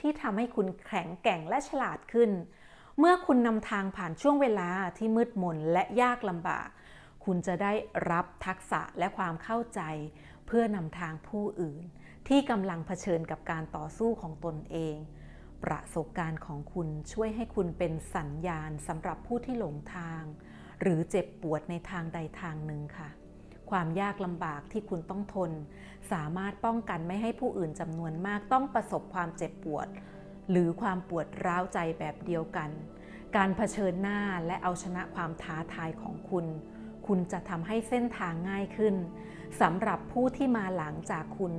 ที่ทำให้คุณแข็งแกร่งและฉลาดขึ้น เมื่อคุณนำทางผ่านช่วงเวลาที่มืดมนและยากลำบาก คุณจะได้รับทักษะและความเข้าใจ เพื่อนำทางผู้อื่น ที่กำลังเผชิญกับการต่อสู้ของตนเอง ประสบการณ์ของคุณช่วยให้คุณเป็นสัญญาณสำหรับผู้ที่หลงทาง หรือเจ็บปวดในทางใดทางหนึ่งค่ะ ความยากลำบากที่คุณต้องทน สามารถป้องกันไม่ให้ผู้อื่นจำนวนมากต้องประสบความเจ็บปวด หรือความปวดร้าวใจแบบเดียวกัน การเผชิญหน้าและเอาชนะความท้าทายของคุณ คุณจะทำให้เส้นทางง่ายขึ้นสำหรับผู้ที่มาหลังจากคุณ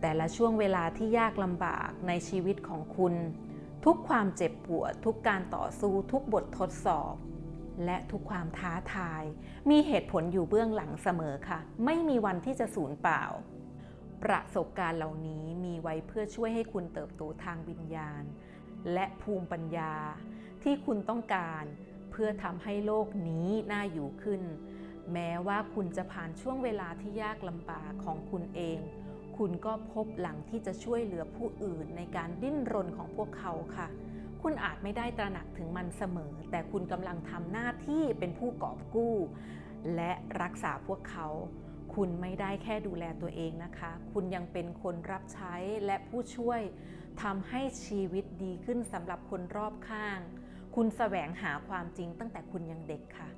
แต่ละช่วงเวลาที่ยากลำบากในชีวิตของคุณ ทุกความเจ็บปวด ทุกการต่อสู้ ทุกบททดสอบ และทุกความท้าทาย มีเหตุผลอยู่เบื้องหลังเสมอค่ะ ไม่มีวันที่จะสูญเปล่า ประสบการณ์เหล่านี้มีไว้เพื่อช่วยให้คุณเติบโตทางวิญญาณ และภูมิปัญญา ที่คุณต้องการเพื่อทำให้โลกนี้น่าอยู่ขึ้น แม้ว่าคุณจะผ่านช่วงเวลาที่ยากลำบากของคุณเอง คุณก็พบหลังที่จะช่วยเหลือผู้อื่นในการดิ้นรนของพวกเขาค่ะ คุณอาจไม่ได้ตระหนักถึงมันเสมอ แต่คุณกำลังทำหน้าที่เป็นผู้กอบกู้ และรักษาพวกเขา คุณไม่ได้แค่ดูแลตัวเองนะคะ คุณยังเป็นคนรับใช้และผู้ช่วยทำให้ชีวิตดีขึ้นสำหรับคนรอบข้าง คุณแสวงหาความจริงตั้งแต่คุณยังเด็กค่ะ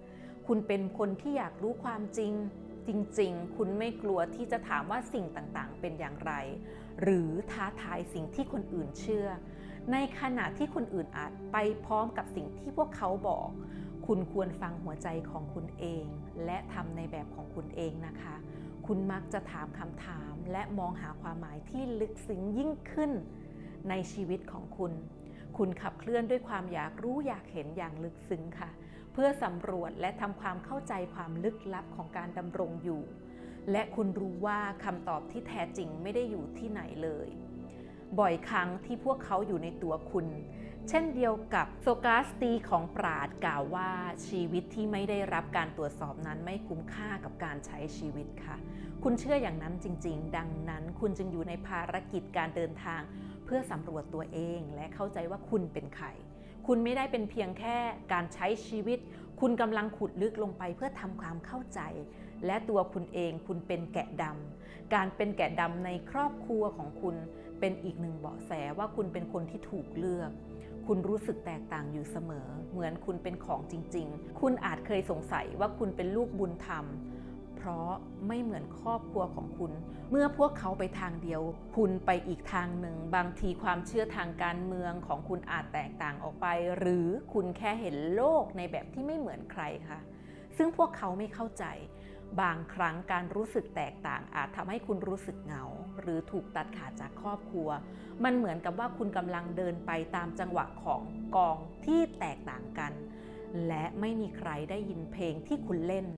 คุณเป็นคนที่อยากรู้ความจริงจริงๆ คุณไม่กลัวที่จะถามว่าสิ่งต่างๆ เป็นอย่างไร หรือท้าทายสิ่งที่คนอื่นเชื่อ ในขณะที่คนอื่นอาจไปพร้อมกับสิ่งที่พวกเขาบอก คุณควรฟังหัวใจของคุณเอง และทำในแบบของคุณเองนะคะ คุณมักจะถามคำถาม และมองหาความหมายที่ลึกซึ้งยิ่งขึ้น ในชีวิตของคุณ คุณขับเคลื่อนด้วยความอยากรู้อยากเห็นอย่างลึกซึ้งค่ะ เพื่อสำรวจและทำความเข้าใจความลึกลับของการดำรงอยู่ และคุณรู้ว่าคำตอบที่แท้จริงไม่ได้อยู่ที่ไหนเลย บ่อยครั้งที่พวกเขาอยู่ในตัวคุณ เช่นเดียวกับโซกาสตีของปราดกล่าวว่าชีวิตที่ไม่ได้รับการตรวจสอบนั้นไม่คุ้มค่ากับการใช้ชีวิตค่ะ คุณเชื่ออย่างนั้นจริง ๆ ดังนั้นคุณจึงอยู่ในภารกิจการเดินทาง เพื่อสำรวจตัวเองและเข้าใจว่าคุณเป็นใครคุณไม่ได้เป็นเพียงแค่การใช้ชีวิต คุณกำลังขุดลึกลงไปเพื่อทำความเข้าใจ และตัวคุณเองคุณเป็นแกะดำการเป็นแกะดำในครอบครัวของคุณเป็นอีกหนึ่งเบาะแสว่าคุณเป็นคนที่ถูกเลือก คุณรู้สึกแตกต่างอยู่เสมอ เหมือนคุณเป็นของจริง ๆ คุณอาจเคยสงสัยว่าคุณเป็นลูกบุญธรรม เพราะไม่เหมือนครอบครัวของคุณ เมื่อพวกเขาไปทางเดียว คุณไปอีกทางหนึ่ง บางทีความเชื่อทางการเมืองของคุณอาจแตกต่างออกไป หรือคุณแค่เห็นโลกในแบบที่ไม่เหมือนใครค่ะซึ่งพวกเขาไม่เข้าใจ บางครั้งการรู้สึกแตกต่างอาจทำให้คุณรู้สึกเหงา หรือถูกตัดขาดจากครอบครัว มันเหมือนกับว่าคุณกำลังเดินไปตามจังหวะของกองที่แตกต่างกัน และไม่มีใครได้ยินเพลงที่คุณเล่น